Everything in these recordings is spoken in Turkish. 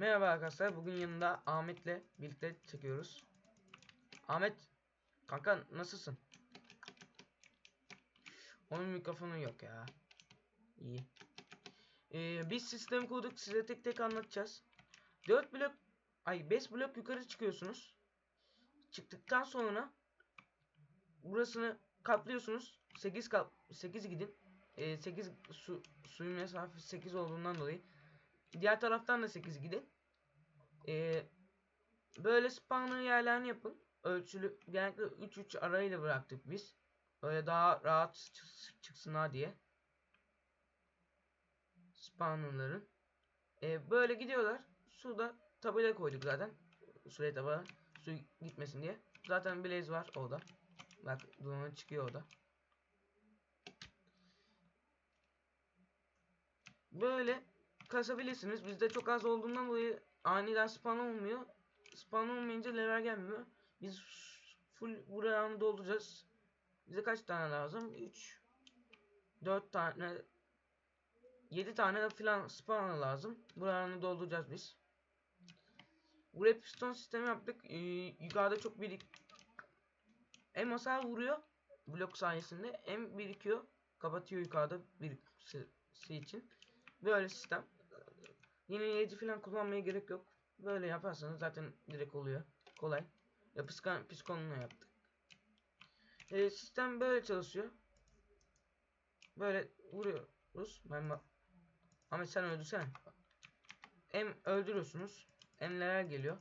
Merhaba arkadaşlar. Bugün yanında Ahmet'le birlikte çekiyoruz. Ahmet, kanka nasılsın? Onun mikrofonu yok ya. İyi. Ee, biz sistem kurduk. Size tek tek anlatacağız. 4 blok, ay 5 blok yukarı çıkıyorsunuz. Çıktıktan sonra burasını kaplıyorsunuz. 8 kap 8 gidin. Ee, 8 su suyun mesafesi 8 olduğundan dolayı Diğer taraftan da 8 gidin. Ee, böyle spawner yerlerini yapın. Ölçülü genellikle 3-3 arayla bıraktık biz. Böyle daha rahat çık- çıksınlar diye. Spawnerların. Ee, böyle gidiyorlar. Suda tabela koyduk zaten. Şuraya tabela su gitmesin diye. Zaten blaze var orada. Bak dumanı çıkıyor orada. Böyle kasabilirsiniz. Bizde çok az olduğundan dolayı aniden spawn olmuyor. Spawn olmayınca level gelmiyor. Biz full buralarını dolduracağız. Bize kaç tane lazım? 3 4 tane 7 tane falan spawn lazım. Buralarını dolduracağız biz. Buraya piston sistemi yaptık. Ee, yukarıda çok birik hem hasar vuruyor blok sayesinde hem birikiyor kapatıyor yukarıda birikmesi için. Böyle sistem. Yenileyici falan kullanmaya gerek yok. Böyle yaparsanız zaten direkt oluyor. Kolay. Ya psikan, psikonla yaptık. Ee, sistem böyle çalışıyor. Böyle vuruyoruz. Ben. Ahmet sen öldürsene. Hem öldürüyorsunuz. Hem neler geliyor.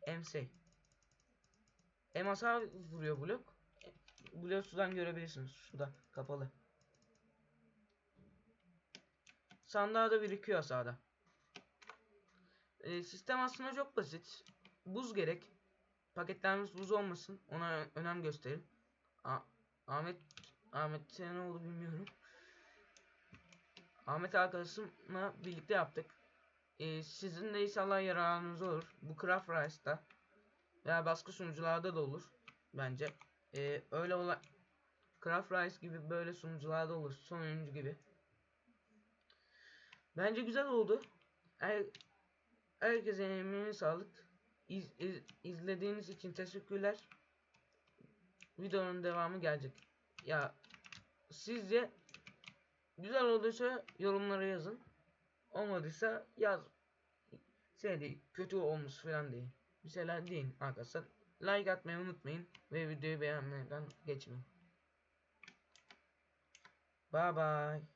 Hem şey. Hem hasar vuruyor blok. Blok sudan görebilirsiniz. Suda kapalı. Sandığa da birikiyor sağda. Ee, sistem aslında çok basit. Buz gerek. Paketlerimiz buz olmasın. Ona önem gösterin. A Ahmet Ahmet ne oldu bilmiyorum. Ahmet arkadaşımla birlikte yaptık. Ee, sizin de inşallah yararınız olur. Bu Craft Rice'da veya başka sunucularda da olur. Bence. Ee, öyle olan Craft Rice gibi böyle sunucularda olur. Son oyuncu gibi. Bence güzel oldu. Her, herkese emeğine sağlık. İz, iz, izlediğiniz için teşekkürler. Videonun devamı gelecek. Ya sizce güzel olduysa yorumlara yazın. Olmadıysa yaz. Şey değil, kötü olmuş falan değil. Bir şeyler deyin arkadaşlar. Like atmayı unutmayın ve videoyu beğenmeden geçmeyin. Bye bye.